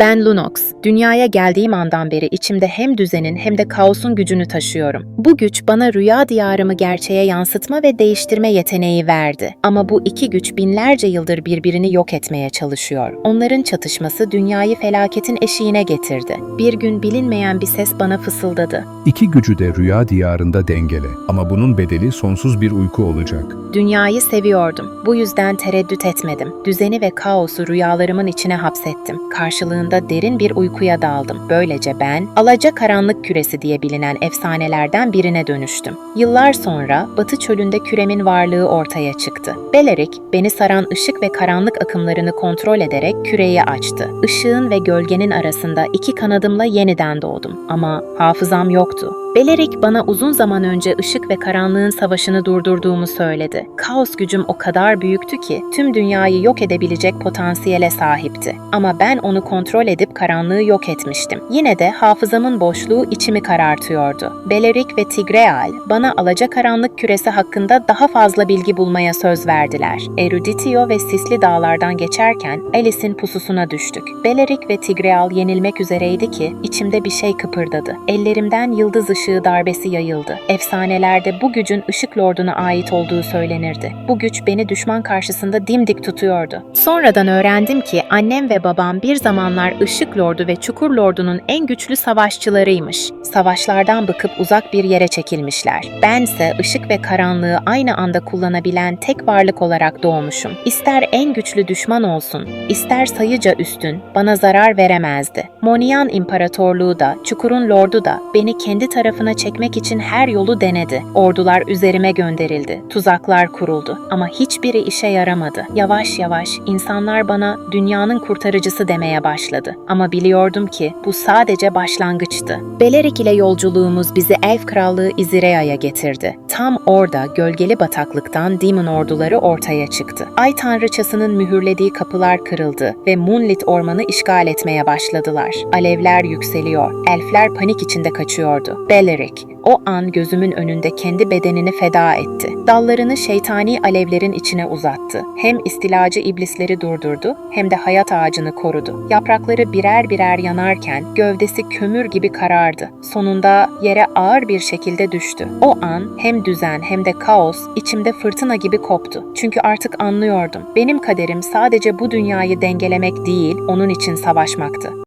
Ben Lunox. Dünyaya geldiğim andan beri içimde hem düzenin hem de kaosun gücünü taşıyorum. Bu güç bana rüya diyarımı gerçeğe yansıtma ve değiştirme yeteneği verdi. Ama bu iki güç binlerce yıldır birbirini yok etmeye çalışıyor. Onların çatışması dünyayı felaketin eşiğine getirdi. Bir gün bilinmeyen bir ses bana fısıldadı. İki gücü de rüya diyarında dengele ama bunun bedeli sonsuz bir uyku olacak. Dünyayı seviyordum. Bu yüzden tereddüt etmedim. Düzeni ve kaosu rüyalarımın içine hapsettim. Karşılığında derin bir uykuya daldım. Böylece ben, alaca karanlık küresi diye bilinen efsanelerden birine dönüştüm. Yıllar sonra Batı çölünde küremin varlığı ortaya çıktı. Belerik, beni saran ışık ve karanlık akımlarını kontrol ederek küreyi açtı. Işığın ve gölgenin arasında iki kanadımla yeniden doğdum. Ama hafızam yoktu. Belerik bana uzun zaman önce ışık ve karanlığın savaşını durdurduğumu söyledi. Kaos gücüm o kadar büyüktü ki tüm dünyayı yok edebilecek potansiyele sahipti. Ama ben onu kontrol edip karanlığı yok etmiştim. Yine de hafızamın boşluğu içimi karartıyordu. Belerik ve Tigreal bana alacakaranlık küresi hakkında daha fazla bilgi bulmaya söz verdiler. Eruditio ve sisli dağlardan geçerken Alice'in pususuna düştük. Belerik ve Tigreal yenilmek üzereydi ki içimde bir şey kıpırdadı. Ellerimden yıldız ışığı darbesi yayıldı. Efsanelerde bu gücün ışık lorduna ait olduğu söylenirdi. Bu güç beni düşman karşısında dimdik tutuyordu. Sonradan öğrendim ki annem ve babam bir zamanlar ışık lordu ve çukur lordunun en güçlü savaşçılarıymış. Savaşlardan bıkıp uzak bir yere çekilmişler. Bense ışık ve karanlığı aynı anda kullanabilen tek varlık olarak doğmuşum. İster en güçlü düşman olsun, ister sayıca üstün, bana zarar veremezdi. Monian İmparatorluğu da, Çukur'un lordu da beni kendi tarafına çekmek için her yolu denedi. Ordular üzerime gönderildi, tuzaklar kuruldu ama hiçbiri işe yaramadı. Yavaş yavaş insanlar bana dünyanın kurtarıcısı demeye başladı. Ama biliyordum ki bu sadece başlangıçtı. Belerik ile yolculuğumuz bizi Elf Krallığı İzirea'ya getirdi. Tam orada gölgeli bataklıktan Demon orduları ortaya çıktı. Ay tanrıçasının mühürlediği kapılar kırıldı ve Moonlit ormanı işgal etmeye başladılar. Alevler yükseliyor, elfler panik içinde kaçıyordu. Belerik, o an gözümün önünde kendi bedenini feda etti. Dallarını şeytani alevlerin içine uzattı. Hem istilacı iblisleri durdurdu hem de hayat ağacını korudu. Yaprakları birer birer yanarken gövdesi kömür gibi karardı. Sonunda yere ağır bir şekilde düştü. O an hem düzen hem de kaos içimde fırtına gibi koptu. Çünkü artık anlıyordum. Benim kaderim sadece bu dünyayı dengelemek değil, onun için savaşmaktı.